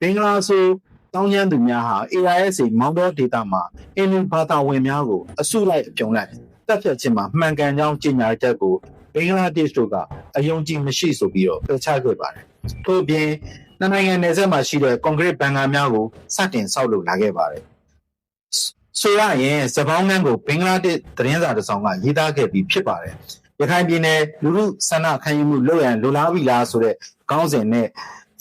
ဘင်္ဂလားဆိုတောင်းကျမ်းသူများဟာ AISA မောင်းတော်ဒေတာမှာအင်းလူဘာသာဝင်များကိုအစုလိုက်အပြုံလိုက်တပ်ဖြတ်ခြင်းမှာမှန်ကန်ကြောင်းကြေညာချက်ကိုဘင်္ဂလားဒေ့ရှ်တို့ကအယုံကြည်မရှိဆိုပြီးတော့ပြချခဲ့ပါတယ်။ထို့အပြင်နှစ်နိုင်ငံနယ်စပ်မှာရှိတဲ့ကွန်ကရစ်ဘန်ကာများကိုစတင်ဆောက်လုပ်လာခဲ့ပါတယ်။ဆိုရရင်စပောင်းငန်းကိုဘင်္ဂလားဒေ့ရှ်သတင်းစာတစ်စောင်ကရေးသားခဲ့ပြီးဖြစ်ပါတယ်။ရခိုင်ပြည်နယ်လူမှုဆန္ဒခံယူမှုလုပ်ရန်လိုလားပြီလားဆိုတဲ့ခေါင်းစဉ်နဲ့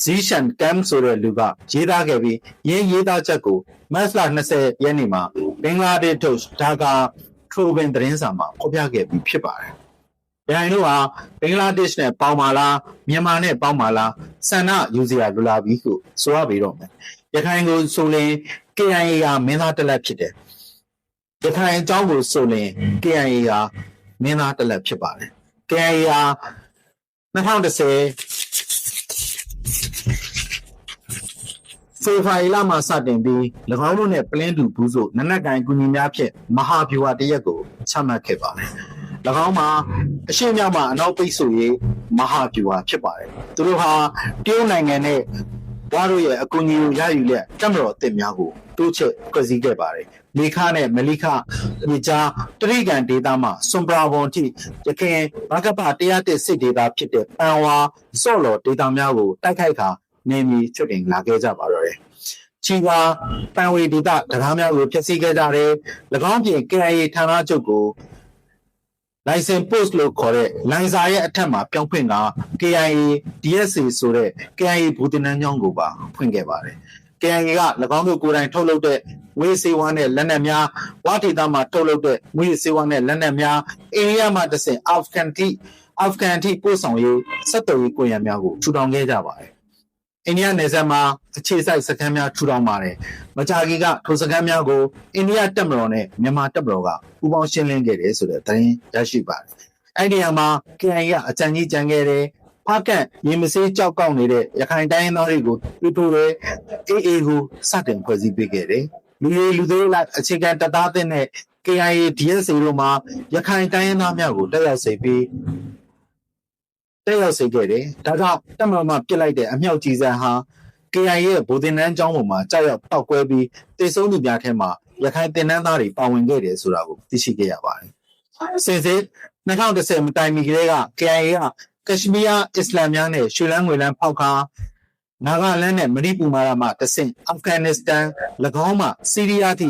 ဇီရှန်ကမ်ဆိုတဲ့လူကရေးသားခဲ့ပြီးရင်းရေးသားချက်ကိုမတ်လ20ရက်နေ့မှာဘင်္ဂလားဒေ့ရှ်ထုတ်ဒါကာထရိုဘင်သတင်းစာမှာဖော်ပြခဲ့ပြီးဖြစ်ပါတယ်။ရိုင်တို့ဟာဘင်္ဂလားဒေ့ရှ်နဲ့ပေါင်းပါလားမြန်မာနဲ့ပေါင်းပါလားဆန္ဒယူစရာလိုလားပြီဟုဆိုရပေတော့မယ်။ရခိုင်ကိုဆိုရင် KIA ကမင်းသားတစ်လက်ဖြစ်တယ်။ရခိုင်အကြောင်းကိုဆိုရင် KIA ကမင်းသားတစ်လက်ဖြစ်ပါတယ်။ KIA က2010 ဖေဖော်ဝါရီလမှစတင်ပြီး၎င်းတို့နဲ့ပလင်းတူဘူးဆိုနနက်ကန်ကူညီများဖြင့်မဟာဗျူဟာတရက်ကိုချမှတ်ခဲ့ပါတယ်။၎င်းမှာအရှေ့မြောက်မှာအနောက်ပိတ်ဆို့ရေးမဟာဗျူဟာဖြစ်ပါတယ်။သူတို့ဟာတရုတ်နိုင်ငံနဲ့ဝါတို့ရဲ့အကူအညီကိုရယူလက်တက်မတော်အသစ်များကိုတိုးချက်ဖွဲ့စည်းခဲ့ပါတယ်။မေခနဲ့မလိခဒီကြားတရိကန်ဒေတာမှာစွန်ပရာဝန်တိရခင်ဘကပ101စစ်ဒေတာဖြစ်တဲ့ပန်ဝါစော့လော်ဒေတာများကိုတိုက်ခိုက်ခါ နေမီချွတ်တင်လာခဲ့ကြပါတော့တယ်။ချီပါပန်ဝေဒေတာတရားများကိုဖျက်ဆီးခဲ့ကြတယ်။၎င်းပြင် KIA ဌာနချုပ်ကို license post လို့ခေါ်တဲ့လိုင်စာရဲ့အထက်မှာပြောင်းဖွင့်တာ KIA DSA ဆိုတဲ့ KIA ဘူတင်နန်းကျောင်းကိုပါဖွင့်ခဲ့ပါတယ်။ KIA က၎င်းတို့ကိုယ်တိုင်ထုတ်လုပ်တဲ့ငွေစေဝါနဲ့လက်နက်များဝါဒေတာမှာထုတ်လုပ်တဲ့ငွေစေဝါနဲ့လက်နက်များအိန္ဒိယမှာတဆင့်အာဖဂန်တိအာဖဂန်တိပို့ဆောင်ရေးစက်တော်ရေးကိုရံများကိုထူထောင်ခဲ့ကြပါတယ်။ အိန္ဒိယနယ်စပ်မှာအခြေစိုက်စခန်းများထူထောင်ပါတယ်။မကြာခင်ကထိုစခန်းများကိုအိန္ဒိယတပ်မတော်နဲ့မြန်မာတပ်မတော်ကပူးပေါင်းရှင်းလင်းခဲ့တယ်ဆိုတဲ့သတင်းရရှိပါတယ်။အဲ့ဒီနေရာမှာ KIA ကအကြံကြီးကြံခဲ့တယ်။ဖကန့်ရေမစေးကြောက်ကောက်နေတဲ့ရခိုင်တိုင်းရင်းသားတွေကိုပြထိုးရဲ AA ကိုစတင်ဖွဲ့စည်းပေးခဲ့တယ်။လူတွေလူသေးလိုက်အခြေခံတပ်သားတဲ့နဲ့ KIA DSA တို့မှာရခိုင်တိုင်းရင်းသားများကိုတက်ရောက်စေပြီး တက်ရောက်စေခဲ့တယ်။ဒါကြောင့်တပ်မတော်မှပြစ်လိုက်တဲ့အမြောက်ကြီးစံဟာ KIA ရဲ့ဗိုလ်တင်နန်းကျောင်းပေါ်မှာကြောက်ရောက်ပောက်ကွဲပြီးတေဆုံးသူများထဲမှာရခိုင်တင်နန်းသားတွေပါဝင်ခဲ့တယ်ဆိုတာကိုသိရှိခဲ့ရပါတယ်။စင်စစ်2010မတိုင်မီကလေးက KIA ကကရှမီးယားအစ္စလာမ်များနဲ့ရွှေလန်းငွေလန်းဖောက်ခါနာဂလန်နဲ့မဏိပူမာရမှတဆင့်အာဖဂန်နစ္စတန်၎င်းမှစီးရီးယားထိ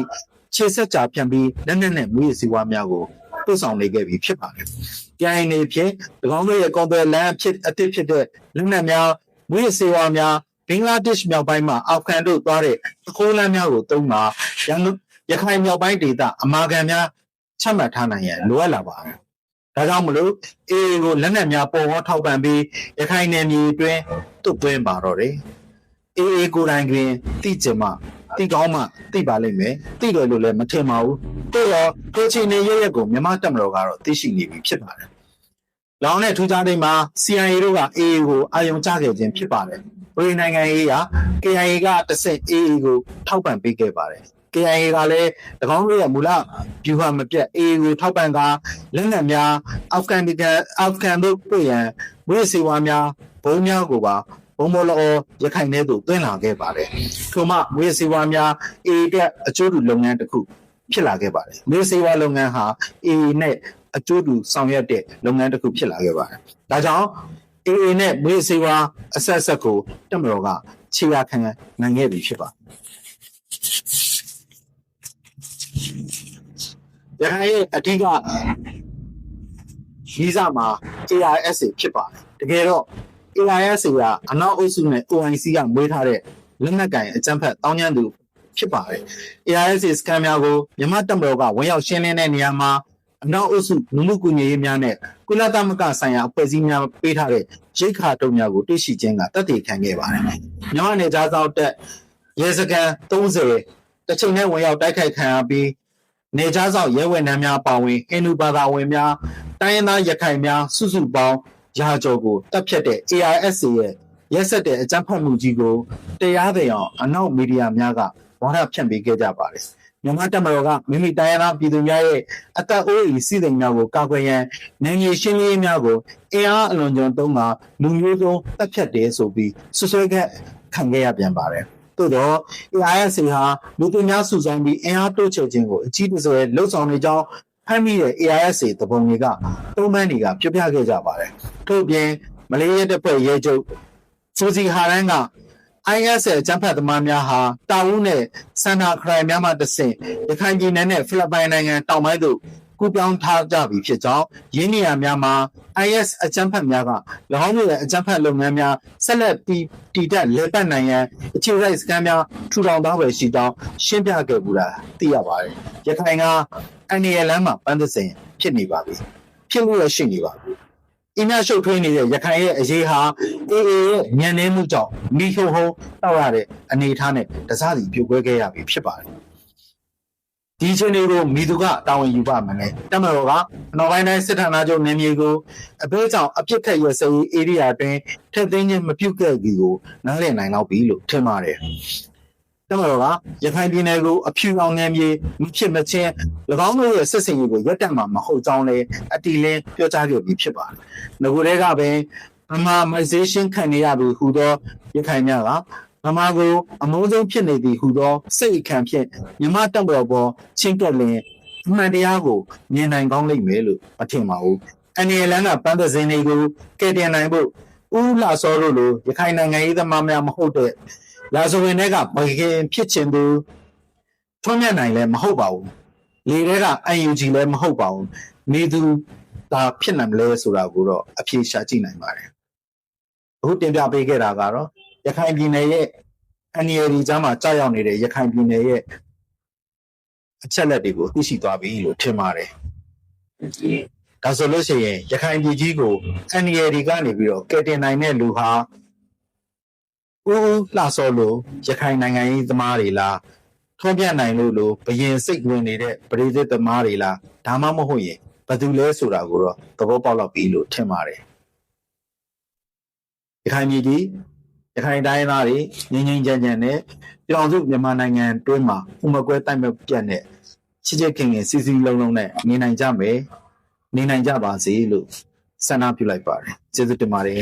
ခြေဆက်ကြပြန်ပြီးလက်နက်နဲ့မွေးစည်းဝါးများကိုပို့ဆောင်နေခဲ့ပြီးဖြစ်ပါတယ်။ ကြိုင်နေဖြင့်၎င်းတို့ရဲ့ကွန်ပယ်လန်ဖြစ်အသစ်ဖြစ်တဲ့လက်နက်များမွေးစည်းဝါးများဘင်္ဂလားဒေ့ရှ်မြောက်ပိုင်းမှာအာဖဂန်တို့သွားတဲ့အခိုးလမ်းများကိုတုံးမှာရန်ရခိုင်မြောက်ပိုင်းဒေသအမာခံများချမှတ်ထားနိုင်ရန်လိုအပ်လာပါတယ်။ဒါကြောင့်မလို့အေအေကိုလက်နက်များပေါ်ပေါ်ထောက်ပံ့ပြီးရခိုင်နယ်မြေအတွင်းတွတ်သွင်းပါတော့တယ်။အေအေကိုယ်တိုင်တွင်တိကျမှ တိကောင်းမှတိပါလိမ့်မယ်။တိတယ်လို့လည်းမထင်ပါဘူး။သို့တော့ကိုချီနေရရက်ကိုမြန်မာတပ်မတော်ကတော့သိရှိနေပြီဖြစ်ပါတယ်။လောင်တဲ့ထူးခြားတဲ့မှာ CIA တို့က AA ကိုအာရုံချခဲ့ခြင်းဖြစ်ပါတယ်။ပြည်နိုင်ငံရေးက KIA ကတစ်ဆင့် AA ကိုထောက်ပံ့ပေးခဲ့ပါတယ်။ KIA ကလည်း၎င်းတို့ရဲ့မူလဗျူဟာမပြတ် AA ကိုထောက်ပံ့ကာလက်နက်များအာဖဂန်ဒီကန်အာဖဂန်တို့ပြည်ရန်ဝိစေဝါများဘုံများကိုပါ ဘုံမောလောရခိုင်ထဲသို့တွင်းလာခဲ့ပါတယ်။ထို့မှဝိစေဝါများ AA တဲ့အကျိုးတူလုပ်ငန်းတစ်ခုဖြစ်လာခဲ့ပါတယ်။ဝိစေဝါလုပ်ငန်းဟာ AA နဲ့အကျိုးတူဆောင်ရွက်တဲ့လုပ်ငန်းတစ်ခုဖြစ်လာခဲ့ပါတယ်။ဒါကြောင့် AA နဲ့မွေးစေဝါအဆက်ဆက်ကိုတက်မတော်ကခြေရခံနိုင်ခဲ့ပြီဖြစ်ပါရခိုင်ရဲ့အဓိကဗီဇမှာ ARSA ဖြစ်ပါတယ်တကယ်တော့ ARSA ကအနောက်အုပ်စုနဲ့ OIC ကမွေးထားတဲ့လက်နက်ကင်အကြမ်းဖက်တောင်းကျမ်းသူဖြစ်ပါတယ် ARSA စကန်များကိုမြန်မာတပ်မတော်ကဝင်ရောက်ရှင်းလင်းတဲ့နေရာမှာအနောက်အုပ်စုလူမှုကူညီရေးများနဲ့ကုလသမဂ္ဂဆိုင်ရာအဖွဲ့အစည်းများပေးထားတဲ့ရိတ်ခါတုံများကိုတွေ့ရှိခြင်းကတတ်သိခံခဲ့ပါတယ်။မြန်မာနယ်ကြားစောက်တက်ရဲစခန်း30တစ်ချိန်နဲ့ဝင်ရောက်တိုက်ခိုက်ခံရပြီးနေကြားစောက်ရဲဝန်ထမ်းများပါဝင်ဟိန္ဒူဘာသာဝင်များတိုင်းရင်းသားရခိုင်များစုစုပေါင်း ရာကျော်ကိုတပ်ဖြတ်တဲ့ ARSA ရဲ့ရက်ဆက်တဲ့အကြမ်းဖက်မှုကြီးကိုတရားသိအောင်အနောက်မီဒီယာများကဝါဒဖြန့်ပေးခဲ့ကြပါတယ်။မြန်မာတပ်မတော်ကမိမိတိုင်းရင်းသားပြည်သူများရဲ့အသက်အိုးအိမ်စီးစိမ်များကိုကာကွယ်ရန်နိုင်ငံရှင်းလင်းရေးများကိုအင်အားအလွန်ကျွံသုံးကလူမျိုးစုံတပ်ဖြတ်တယ်ဆိုပြီးဆွဆွဲခဲ့ခံခဲ့ရပြန်ပါတယ်သို့တော့ AISA ဟာလူသူများစုဆောင်ပြီးအင်အားတိုးချဲ့ခြင်းကိုအကြီးတစွဲလှုပ်ဆောင်နေကြောင်းဖမ်းမိတဲ့ AISA သဘုံတွေကသုံးပန်းတွေကပြပြခဲ့ကြပါတယ် ထို့ပြင်မလေးရဲတပ်ဖွဲ့ရဲချုပ်စူစီဟာရန်က IS ရဲ့ကျန်းဖတ်သမားများဟာတာဝူးနဲ့စန္ဒာခရိုင်များမှတဆင့်ရခိုင်ပြည်နယ်နဲ့ဖိလစ်ပိုင်နိုင်ငံတောင်ပိုင်းသို့ကူးပြောင်းထားကြပြီဖြစ်ကြောင်းရင်းနေရများမှာ IS အကြမ်းဖက်များက၎င်းတို့ရဲ့အကြမ်းဖက်လုပ်ငန်းများဆက်လက်တည်တည်တက်လက်ပတ်နိုင်ရန်အခြေရိုက်စကန်များထူထောင်ထားပဲရှိကြောင်းရှင်းပြခဲ့ပူတာသိရပါတယ်။ရခိုင်ကအန်ဒီယလမ်းမှာပန်းသစင်ဖြစ်နေပါပြီ။ဖြစ်လို့ရရှိနေပါပြီ။ အင်းများရှုပ်ထွေးနေတဲ့ရခိုင်ရဲ့အရေးဟာ AA ရဲ့ညံနေမှုကြောင့်မိဟုံဟုံတောက်ရတဲ့အနေအထားနဲ့တစားစီပြုတ်ခွဲခဲ့ရပြီဖြစ်ပါတယ်။ဒီချိန်တွေကိုမိသူကတာဝန်ယူပါမယ်နဲ့တမတော်ကအနောက်ပိုင်းတိုင်းစစ်ဌာနချုပ်နေမြေကိုအပေးကြောင့်အပြစ်ခတ်ရစရေးဧရိယာတွင်ထက်သိမ်းခြင်းမပြုတ်ခဲ့ကြီးကိုနားလည်နိုင်တော့ပြီလို့ထင်ပါတယ်။ တမတော်ကရခိုင်ပြည်နယ်ကိုအဖြူအောင်နေမြေမဖြစ်မချင်း၎င်းတို့ရဲ့စစ်စင်ရေးကိုရပ်တန့်မှာမဟုတ်ကြောင်းလည်းအတီလင်းပြောကြားခဲ့ပြီးဖြစ်ပါတယ်။ငကိုယ်တည်းကပင်ဗမာ migration ခံနေရပြီဟူသောရခိုင်များကဗမာကိုအမိုးဆုံးဖြစ်နေသည်ဟူသောစိတ်အခံဖြင့်မြမတက်တော်ပေါ်ချင်းကပ်လင်အမှန်တရားကိုမြင်နိုင်ကောင်းလိမ့်မယ်လို့မထင်ပါဘူး။အနေလန်းကပန်းသစင်းတွေကိုကယ်တင်နိုင်ဖို့ဦးလာစောတို့လိုရခိုင်နိုင်ငံရေးသမားများမဟုတ်တဲ့ လာဇဝင်တွေကဘခင်ဖြစ်ချင်သူထွန်းမြတ်နိုင်လည်းမဟုတ်ပါဘူး။လေတွေက UNG လည်းမဟုတ်ပါဘူး။နေသူဒါဖြစ်နိုင်မလဲဆိုတာကိုတော့အဖြေရှာကြည့်နိုင်ပါတယ်။အခုတင်ပြပေးခဲ့တာကတော့ရခိုင်ပြည်နယ်ရဲ့အန်ရီဒီကြားမှာကြာရောက်နေတဲ့ရခိုင်ပြည်နယ်ရဲ့အချက်လက်တွေကိုသိရှိသွားပြီလို့ထင်ပါတယ်။ဒါဆိုလို့ရှိရင်ရခိုင်ပြည်ကြီးကိုအန်ရီဒီကနေပြီးတော့ကယ်တင်နိုင်တဲ့လူဟာ ဦးဦးလှစောလို့ရခိုင်နိုင်ငံရေးသမားတွေလားထွန်းပြတ်နိုင်လို့လို့ဘရင်စိတ်ဝင်နေတဲ့ပရိသတ်သမားတွေလားဒါမှမဟုတ်ရင်ဘယ်သူလဲဆိုတာကိုတော့သဘောပေါက်တော့ပြီလို့ထင်ပါတယ်။ရခိုင်ပြည်ကြီးရခိုင်တိုင်းသားတွေငင်းငင်းကြမ်းကြမ်းနဲ့ပြည်အောင်စုမြန်မာနိုင်ငံတွင်းမှာဥမကွဲတိုက်မဲ့ပြတ်နဲ့ချစ်ချစ်ခင်ခင်စီစီလုံးလုံးနဲ့နေနိုင်ကြမယ်နေနိုင်ကြပါစေလို့ဆန္ဒပြုလိုက်ပါတယ်ကျေးဇူးတင်ပါတယ်